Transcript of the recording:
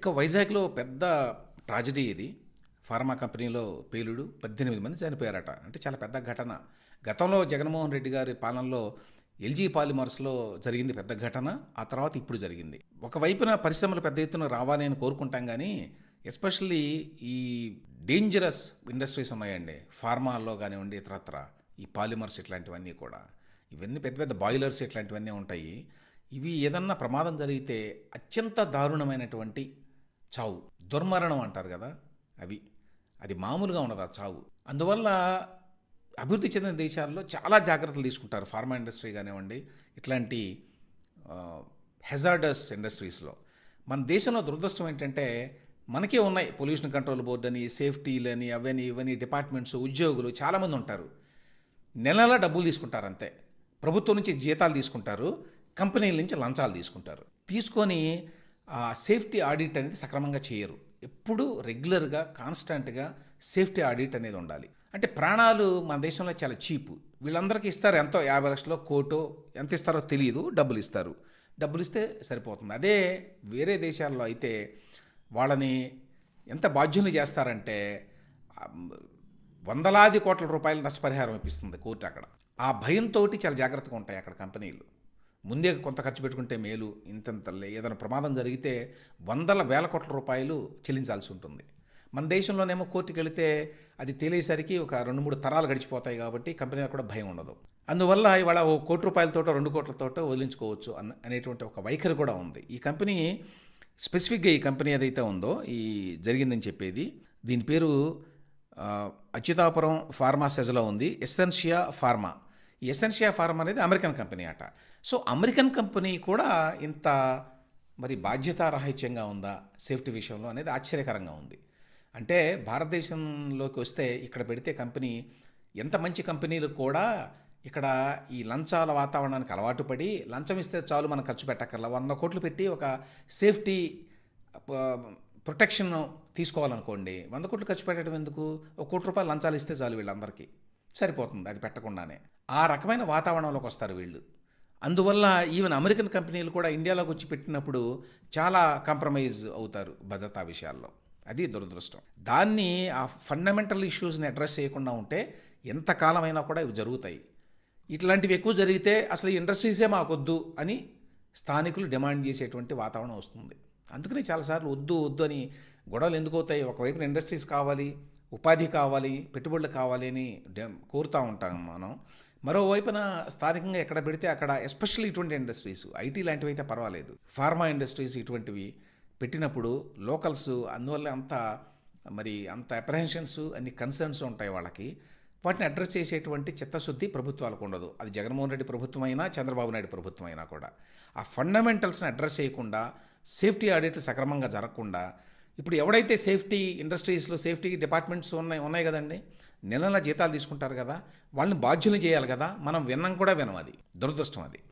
ఇక వైజాగ్లో పెద్ద ట్రాజడీ ఇది. ఫార్మా కంపెనీలో పేలుడు పద్దెనిమిది మంది చనిపోయారట. అంటే చాలా పెద్ద ఘటన. గతంలో జగన్మోహన్ రెడ్డి గారి పాలనలో ఎల్జీ పాలిమర్స్లో జరిగింది పెద్ద ఘటన. ఆ తర్వాత ఇప్పుడు జరిగింది. ఒకవైపున పరిశ్రమలు పెద్ద ఎత్తున రావాలి అని కోరుకుంటాం కానీ ఎస్పెషల్లీ ఈ డేంజరస్ ఇండస్ట్రీస్ ఉన్నాయండి. ఫార్మాల్లో కానివ్వండి ఇతరత్ర ఈ పాలిమర్స్ ఇట్లాంటివన్నీ కూడా. ఇవన్నీ పెద్ద పెద్ద బాయిలర్స్ ఇట్లాంటివన్నీ ఉంటాయి. ఇవి ఏదన్నా ప్రమాదం జరిగితే అత్యంత దారుణమైనటువంటి చావు. దుర్మరణం అంటారు కదా అవి. అది మామూలుగా ఉండదు ఆ చావు. అందువల్ల అభివృద్ధి చెందిన దేశాల్లో చాలా జాగ్రత్తలు తీసుకుంటారు ఫార్మా ఇండస్ట్రీ కానివ్వండి ఇట్లాంటి హెజార్డస్ ఇండస్ట్రీస్లో మన దేశంలో దురదృష్టం ఏంటంటే మనకే ఉన్నాయి పొల్యూషన్ కంట్రోల్ బోర్డు అని సేఫ్టీలని అవని ఇవని డిపార్ట్మెంట్స్ ఉద్యోగులు చాలామంది ఉంటారు. నెల నెలా డబ్బులు తీసుకుంటారు అంతే. ప్రభుత్వం నుంచి జీతాలు తీసుకుంటారు కంపెనీల నుంచి లంచాలు తీసుకుంటారు. తీసుకొని సేఫ్టీ ఆడిట్ అనేది సక్రమంగా చేయరు. ఎప్పుడు రెగ్యులర్గా కాన్స్టెంట్గా సేఫ్టీ ఆడిట్ అనేది ఉండాలి. అంటే ప్రాణాలు మన దేశంలో చాలా చీపు. వీళ్ళందరికీ ఇస్తారు ఎంతో యాభై లక్షలో కోటో ఎంత ఇస్తారో తెలియదు డబ్బులు ఇస్తారు. డబ్బులు ఇస్తే సరిపోతుంది. అదే వేరే దేశాల్లో అయితే వాళ్ళని ఎంత బాధ్యులు చేస్తారంటే వందలాది కోట్ల రూపాయల నష్టపరిహారం ఇప్పిస్తుంది కోర్టు అక్కడ. ఆ భయంతో చాలా జాగ్రత్తగా ఉంటాయి అక్కడ కంపెనీలు. ముందే కొంత ఖర్చు పెట్టుకుంటే మేలు ఇంతంత ఏదైనా ప్రమాదం జరిగితే వందల వేల కోట్ల రూపాయలు చెల్లించాల్సి ఉంటుంది. మన దేశంలోనేమో కోర్టుకి వెళితే అది తెలియసరికి ఒక రెండు మూడు తరాలు గడిచిపోతాయి కాబట్టి కంపెనీలకు కూడా భయం ఉండదు. అందువల్ల ఇవాళ ఓ కోటి రూపాయలతోటో రెండు కోట్లతోటో వదిలించుకోవచ్చు అన్న అనేటువంటి ఒక వైఖరి కూడా ఉంది. ఈ కంపెనీ స్పెసిఫిక్గా ఈ కంపెనీ ఏదైతే ఉందో ఈ జరిగిందని చెప్పేది దీని పేరు అచ్యుతాపురం ఫార్మా సెజ్లో ఉంది ఎసెన్షియా ఫార్మా. ఈ ఎసెన్షియా ఫార్మా అనేది అమెరికన్ కంపెనీ అట. సో అమెరికన్ కంపెనీ కూడా ఇంత మరి బాధ్యతారాహిత్యంగా ఉందా సేఫ్టీ విషయంలో అనేది ఆశ్చర్యకరంగా ఉంది. అంటే భారతదేశంలోకి వస్తే ఇక్కడ పెడితే కంపెనీ ఎంత మంచి కంపెనీలు కూడా ఇక్కడ ఈ లంచాల వాతావరణానికి అలవాటు పడి లంచం ఇస్తే చాలు మనం ఖర్చు పెట్టక్కర్లా. వంద కోట్లు పెట్టి ఒక సేఫ్టీ ప్రొటెక్షన్ తీసుకోవాలనుకోండి వంద కోట్లు ఖర్చు పెట్టడం ఎందుకు? ఒక కోటి రూపాయలు లంచాలు ఇస్తే చాలు వీళ్ళందరికీ. సరిపోతుంది అది పెట్టకుండానే. ఆ రకమైన వాతావరణంలోకి వస్తారు వీళ్ళు. అందువల్ల ఈవెన్ అమెరికన్ కంపెనీలు కూడా ఇండియాలోకి వచ్చి పెట్టినప్పుడు చాలా కాంప్రమైజ్ అవుతారు భద్రతా విషయాల్లో. అది దురదృష్టం. దాన్ని ఆ ఫండమెంటల్ ఇష్యూస్ని అడ్రస్ చేయకుండా ఉంటే ఎంతకాలమైనా కూడా ఇవి జరుగుతాయి. ఇట్లాంటివి ఎక్కువ జరిగితే అసలు ఈ ఇండస్ట్రీసే మాకొద్దు అని స్థానికులు డిమాండ్ చేసేటువంటి వాతావరణం వస్తుంది. అందుకని చాలాసార్లు వద్దు వద్దు అని గొడవలు ఎందుకు అవుతాయి ఒకవైపున ఇండస్ట్రీస్ కావాలి ఉపాధి కావాలి పెట్టుబడులు కావాలి అని కోరుతూ ఉంటాం మనం. మరోవైపున స్థానికంగా ఎక్కడ పెడితే అక్కడ ఎస్పెషల్లీ ఇటువంటి ఇండస్ట్రీస్ ఐటీ లాంటివి అయితే పర్వాలేదు. ఫార్మా ఇండస్ట్రీస్ ఇటువంటివి పెట్టినప్పుడు లోకల్స్ అందువల్ల అంత మరి అంత అప్రహెన్షన్స్ అన్ని కన్సర్న్స్ ఉంటాయి వాళ్ళకి. వాటిని అడ్రస్ చేసేటువంటి చిత్తశుద్ధి ప్రభుత్వాలకు ఉండదు. అది జగన్మోహన్ రెడ్డి ప్రభుత్వం అయినా చంద్రబాబు నాయుడు ప్రభుత్వం అయినా కూడా. ఆ ఫండమెంటల్స్ని అడ్రస్ చేయకుండా సేఫ్టీ ఆడిట్లు సక్రమంగా జరగకుండా ఇప్పుడు ఎవడైతే సేఫ్టీ ఇండస్ట్రీస్లో సేఫ్టీ డిపార్ట్మెంట్స్ ఉన్నాయి ఉన్నాయి కదండి నెల నెల జీతాలు తీసుకుంటారు కదా వాళ్ళని బాధ్యులు చేయాలి కదా మనం విన్నాం కూడా వినం అది దురదృష్టం అది.